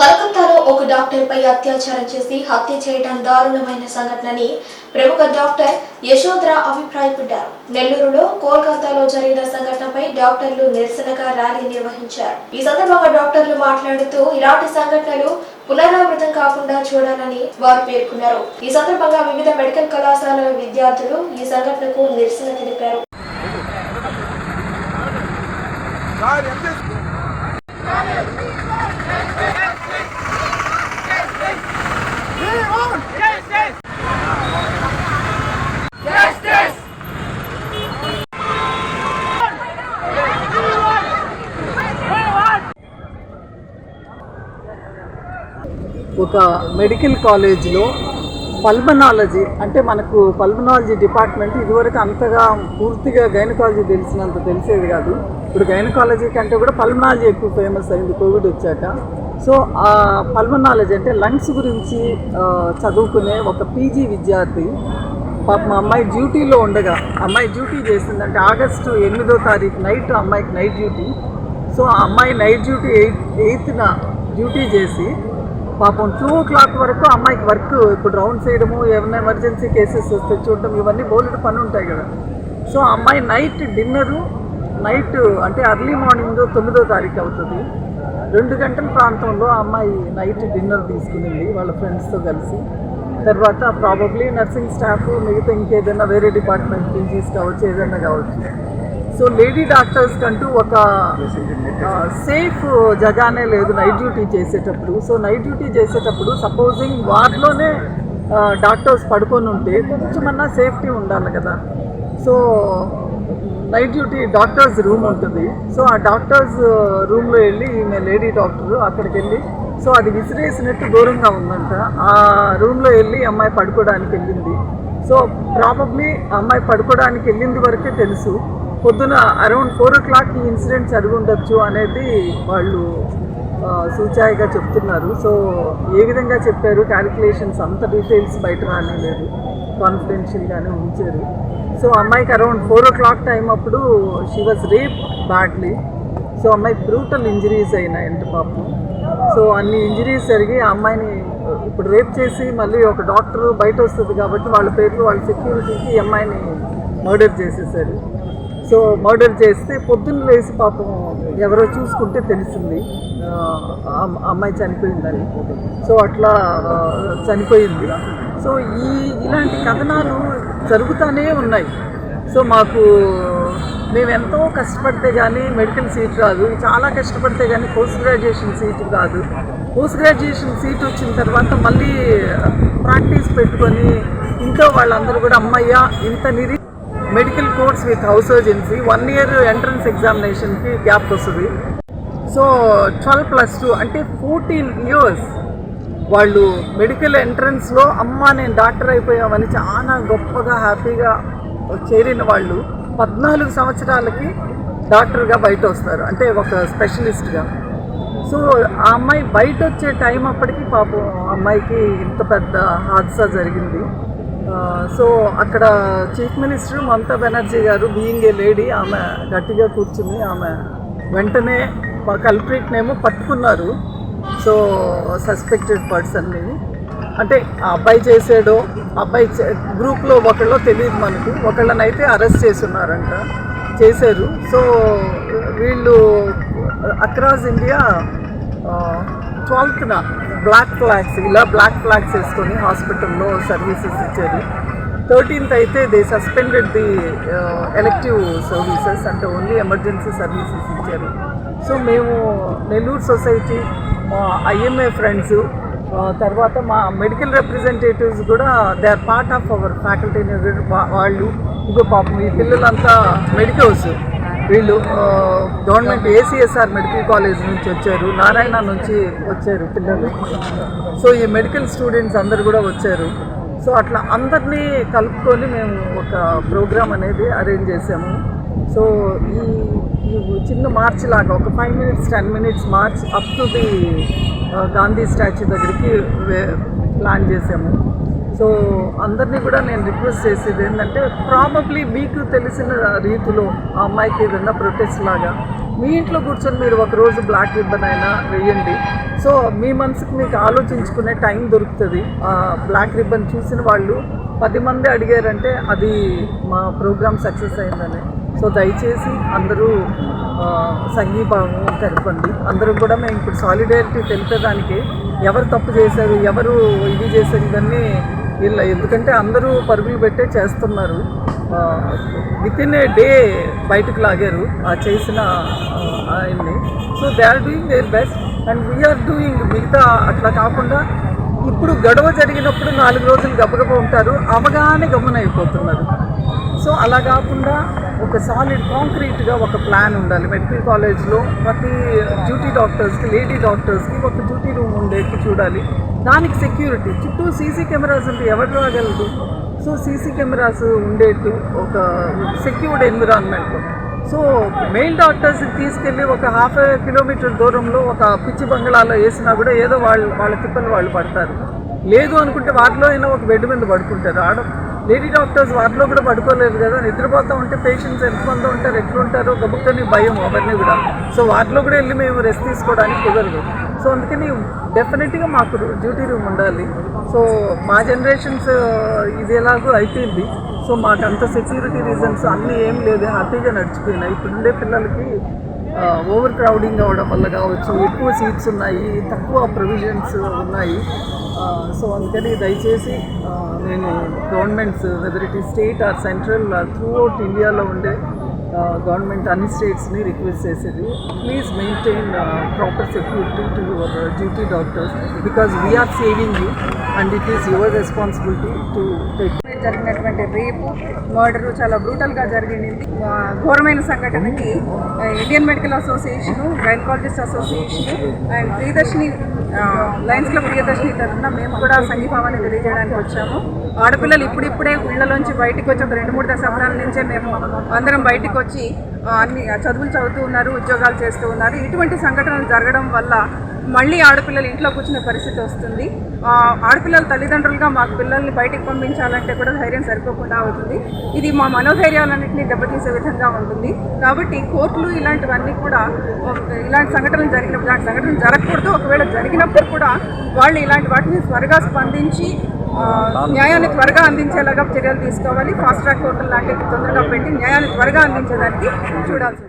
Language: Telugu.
కలకత్తాలో ఒక డాక్టర్ పై అత్యాచారం చేసి హత్య చేయడం దారుణమైన సంఘటనని ప్రముఖ డాక్టర్ యశోధర అభిప్రాయపడ్డారు. నెల్లూరులో కోల్కతాలో జరిగిన సంఘటనపై డాక్టర్లు నిరసనగా ర్యాలీ నిర్వహించారు. ఈ సందర్భంగా డాక్టర్లు మాట్లాడుతూ ఇలాంటి సంఘటనలు పునరావృతం కాకుండా చూడాలని వారు పేర్కొన్నారు. ఈ సందర్భంగా వివిధ మెడికల్ కళాశాలల విద్యార్థులు ఈ సంఘటనకు నిరసన తెలిపారు సార్ ఎంత ఒక మెడికల్ కాలేజ్లో పల్మనాలజీ అంటే మనకు పల్మనాలజీ డిపార్ట్మెంట్ ఇదివరకు అంతగా పూర్తిగా గైనకాలజీ తెలిసినంత తెలిసేది కాదు. ఇప్పుడు గైనకాలజీ కంటే కూడా పల్మనాలజీ ఎక్కువ ఫేమస్ అయింది కోవిడ్ వచ్చాక. సో ఆ పల్మనాలజీ అంటే లంగ్స్ గురించి చదువుకునే ఒక పీజీ విద్యార్థి పాప మా అమ్మాయి డ్యూటీలో ఉండగా అమ్మాయి డ్యూటీ చేసిందంటే ఆగస్టు ఎనిమిదో తారీఖు నైట్ అమ్మాయికి నైట్ డ్యూటీ సో ఆ అమ్మాయి నైట్ డ్యూటీ ఎయిత్ ఎయిత్న డ్యూటీ చేసి పాపం టూ ఓ క్లాక్ వరకు అమ్మాయికి వర్క్ ఇప్పుడు రౌండ్స్ చేయడము ఏమైనా ఎమర్జెన్సీ కేసెస్ వస్తే చూడడం ఇవన్నీ బోలెడు పని ఉంటాయి కదా. సో అమ్మాయి నైట్ డిన్నరు నైట్ అంటే అర్లీ మార్నింగ్ తొమ్మిదో తారీఖు అవుతుంది. రెండు గంటల ప్రాంతంలో ఆ అమ్మాయి నైట్ డిన్నర్ తీసుకునింది వాళ్ళ ఫ్రెండ్స్తో కలిసి. తర్వాత ప్రాబబ్లీ నర్సింగ్ స్టాఫ్ మిగతా ఇంకేదైనా వేరే డిపార్ట్మెంట్ నుంచి కావచ్చు ఏదైనా కావచ్చు. సో లేడీ డాక్టర్స్ కంటూ ఒక సేఫ్ జగానే లేదు నైట్ డ్యూటీ చేసేటప్పుడు. సో నైట్ డ్యూటీ చేసేటప్పుడు సపోజింగ్ వార్డ్లోనే డాక్టర్స్ పడుకొని ఉంటే కొంచెమన్నా సేఫ్టీ ఉండాలి కదా. So night duty doctors room ఉంటుంది. సో ఆ డాక్టర్స్ రూమ్లో వెళ్ళి ఈమె లేడీ డాక్టర్ అక్కడికి వెళ్ళి సో అది విసిరేసినట్టు దూరంగా ఉందంట. ఆ రూమ్లో వెళ్ళి అమ్మాయి పడుకోవడానికి వెళ్ళింది. సో ప్రాబబ్లీ అమ్మాయి పడుకోవడానికి వెళ్ళింది వరకే తెలుసు. పొద్దున అరౌండ్ ఫోర్ ఓ క్లాక్ ఈ ఇన్సిడెంట్ జరిగి ఉండొచ్చు అనేది వాళ్ళు సూచాయిగా చెప్తున్నారు. సో ఏ విధంగా చెప్పారు? క్యాలిక్యులేషన్స్ అంత డీటెయిల్స్ బయట రానిలేదు. కాన్ఫిడెన్షియల్గానే ఉంచారు. సో అమ్మాయికి around four o'clock time అప్పుడు she was rape badly so అమ్మాయికి బ్రూటల్ ఇంజరీస్ అయినాయంట పాపం. సో అన్ని ఇంజరీస్ జరిగి ఆ అమ్మాయిని ఇప్పుడు రేప్ చేసి మళ్ళీ ఒక డాక్టర్ బయట వస్తుంది కాబట్టి వాళ్ళ పేర్లు వాళ్ళ సెక్యూరిటీకి అమ్మాయిని మర్డర్ చేసేసారు. సో మర్డర్ చేస్తే పొద్దున్న లేచి పాపం ఎవరో చూసుకుంటే తెలిసింది. అమ్మాయి చనిపోయిందని. సో అట్లా చనిపోయింది. సో ఈ ఇలాంటి కథనాలు జరుగుతూనే ఉన్నాయి. సో మాకు మేము ఎంతో కష్టపడితే కానీ మెడికల్ సీట్ రాదు. చాలా కష్టపడితే కానీ పోస్ట్ గ్రాడ్యుయేషన్ సీట్ రాదు పోస్ట్ గ్రాడ్యుయేషన్ సీట్ వచ్చిన తర్వాత మళ్ళీ ప్రాక్టీస్ పెట్టుకొని ఇంట్లో వాళ్ళందరూ కూడా అమ్మయ్య ఇంత నిరీ medical course with house surgency one year entrance ఎగ్జామినేషన్కి gap వస్తుంది. సో ట్వెల్వ్ ప్లస్ టూ అంటే ఫోర్టీన్ ఇయర్స్ వాళ్ళు మెడికల్ ఎంట్రన్స్లో అమ్మ నేను డాక్టర్ అయిపోయామని చాలా గొప్పగా హ్యాపీగా చేరిన వాళ్ళు పద్నాలుగు సంవత్సరాలకి డాక్టర్గా బయట వస్తారు. అంటే ఒక స్పెషలిస్ట్గా సో ఆ అమ్మాయి బయట వచ్చే టైం అప్పటికి పాపం అమ్మాయికి ఇంత పెద్ద హాదసా జరిగింది. సో అక్కడ చీఫ్ మినిస్టర్ మమతా బెనర్జీ గారు బీయింగ్ ఏ లేడీ ఆమె గట్టిగా కూర్చుని ఆమె వెంటనే కల్ప్రిట్నేమో పట్టుకున్నారు. సో సస్పెక్టెడ్ పర్సన్ని అంటే ఆ అబ్బాయి చేసాడో అబ్బాయి గ్రూప్లో ఒకళ్ళో తెలియదు మనకు. ఒకళ్ళనైతే అరెస్ట్ చేస్తున్నారంట. చేశారు. సో వీళ్ళు అక్రాస్ ఇండియా ట్వెల్త్న బ్లాక్ ఫ్లాగ్స్ ఇలా బ్లాక్ ఫ్లాగ్స్ వేసుకొని హాస్పిటల్లో సర్వీసెస్ ఇచ్చారు. థర్టీన్త్ అయితే they suspended the elective services అంటే ఓన్లీ ఎమర్జెన్సీ సర్వీసెస్ ఇచ్చారు. సో మేము నెల్లూరు సొసైటీ మా ఐఎంఏ ఫ్రెండ్స్ uh, తర్వాత మా మెడికల్ రిప్రజెంటేటివ్స్ కూడా they are part of our faculty వాళ్ళు ఇంకో పాపం ఈ పిల్లలంతా మెడికల్స్ వీళ్ళు గవర్నమెంట్ ఏసీఎస్ఆర్ మెడికల్ కాలేజ్ నుంచి వచ్చారు. నారాయణ నుంచి వచ్చారు పిల్లలు. సో ఈ మెడికల్ స్టూడెంట్స్ అందరు కూడా వచ్చారు. సో అట్లా అందరినీ కలుపుకొని మేము ఒక ప్రోగ్రామ్ అనేది అరేంజ్ చేసాము సో ఈ చిన్న మార్చ్ లాగా ఒక five minutes ten minutes march up to the Gandhi statue దగ్గరికి ప్లాన్ చేసాము సో అందరినీ కూడా నేను రిక్వెస్ట్ చేసేది ఏంటంటే ప్రాబబ్లీ మీకు తెలిసిన రీతిలో ఆ అమ్మాయికి ఏదైనా ప్రొటెస్ట్ లాగా మీ ఇంట్లో కూర్చొని మీరు ఒక రోజు బ్లాక్ రిబ్బన్ అయినా వేయండి. సో మీ మనసుకు మీకు ఆలోచించుకునే టైం దొరుకుతుంది. బ్లాక్ రిబ్బన్ చూసిన వాళ్ళు పది మంది అడిగారంటే అది మా ప్రోగ్రామ్ సక్సెస్ అయిందని. సో దయచేసి అందరూ ఆ, సంఘీభావం తెలపండి అందరూ కూడా మేము ఇప్పుడు సాలిడారిటీ తెలిపేదానికి ఎవరు తప్పు చేశారు ఎవరు ఇది చేశారు ఇవన్నీ వీళ్ళ ఎందుకంటే అందరూ పరుగులు పెట్టే చేస్తున్నారు. విత్ ఇన్ ఏ డే బయటకు లాగారు. ఆ చేసిన ఆయన్ని. So they are doing their best and we are doing మిగతా అట్లా కాకుండా ఇప్పుడు గొడవ జరిగినప్పుడు నాలుగు రోజులు గబగబ ఉంటారు. అవగానే గమనైపోతున్నారు సో అలా కాకుండా ఒక సాలిడ్ కాంక్రీట్గా ఒక ప్లాన్ ఉండాలి. మెడికల్ కాలేజ్లో ప్రతి డ్యూటీ డాక్టర్స్కి లేడీ డాక్టర్స్కి ఒక డ్యూటీ రూమ్ ఉండేట్టు చూడాలి. దానికి సెక్యూరిటీ చుట్టూ సీసీ కెమెరాస్ ఉంటే ఎవరు రాగలదు సో సీసీ కెమెరాస్ ఉండేట్టు ఒక secured environment so main doctors తీసుకెళ్ళి ఒక హాఫ్ కిలోమీటర్ దూరంలో ఒక పిచ్చి బంగ్లాలో వేసినా కూడా ఏదో వాళ్ళు వాళ్ళ తిప్పలు వాళ్ళు పడతారు. లేదు అనుకుంటే వాటిలో అయినా ఒక బెడ్ మీద పడుకుంటారు. ఆడ లేడీ డాక్టర్స్ వాటిలో కూడా పడుకోలేదు కదా. నిద్రపోతూ ఉంటే పేషెంట్స్ ఎంతమంది ఉంటారు ఎట్లుంటారో గబుక్కని భయం అవన్నీ కూడా. సో వాటిలో కూడా వెళ్ళి మేము రెస్ట్ తీసుకోవడానికి కుదరదు. సో అందుకని డెఫినెట్గా మాకు డ్యూటీ రూమ్ ఉండాలి. సో మా జనరేషన్స్ ఇది ఎలాగో అయిపోయింది. సో మాకు అంత సెక్యూరిటీ రీజన్స్ అన్నీ ఏం లేదు హ్యాపీగా నడిచిపోయినాయి. ఇప్పుడుండే పిల్లలకి ఓవర్ క్రౌడింగ్ అవ్వడం వల్ల కావచ్చు ఎక్కువ సీట్స్ ఉన్నాయి తక్కువ ప్రొవిజన్స్ ఉన్నాయి. సో అందుకని దయచేసి నేను గవర్నమెంట్స్ వెదర్ ఇట్ ఈ state or central throughout ఇండియాలో ఉండే గవర్నమెంట్ అన్ని స్టేట్స్ని రిక్వెస్ట్ చేసేది. Please maintain proper security to your duty doctors because we are saving you and it is your responsibility to take జరిగినటువంటి రేపు మర్డర్ చాలా బ్రూటల్గా జరిగింది. ఘోరమైన సంఘటనకి Indian medical association gynaecologist association and Priyadarshini Lions Club Priyadarshini తరఫున మేము కూడా సంఘీభావాన్ని తెలియజేయడానికి వచ్చాము. ఆడపిల్లలు ఇప్పుడిప్పుడే ఇళ్ళలోంచి బయటకు వచ్చి ఒక రెండు మూడు దశాబ్దాల నుంచే మేము అందరం బయటకు వచ్చి అన్ని చదువులు చదువుతూ ఉన్నారు ఉద్యోగాలు చేస్తూ ఉన్నారు. ఇటువంటి సంఘటనలు జరగడం వల్ల మళ్ళీ ఆడపిల్లలు ఇంట్లో కూర్చునే పరిస్థితి వస్తుంది. ఆడపిల్లల తల్లిదండ్రులుగా మాకు పిల్లల్ని బయటికి పంపించాలంటే కూడా ధైర్యం సరిపోకుండా అవుతుంది. ఇది మా మనోధైర్యాలన్నింటినీ దెబ్బతీసే విధంగా ఉంటుంది. కాబట్టి కోర్టులు ఇలాంటివన్నీ కూడా ఇలాంటి సంఘటనలు జరిగినప్పుడు ఇలాంటి సంఘటనలు జరగకూడదు. ఒకవేళ జరిగినప్పుడు కూడా వాళ్ళు ఇలాంటి వాటిని త్వరగా స్పందించి న్యాయాన్ని త్వరగా అందించేలాగా చర్యలు తీసుకోవాలి. ఫాస్ట్ ట్రాక్ కోర్టులు లాంటివి తొందరగా పెట్టి న్యాయాన్ని త్వరగా అందించేదానికి చూడాల్సి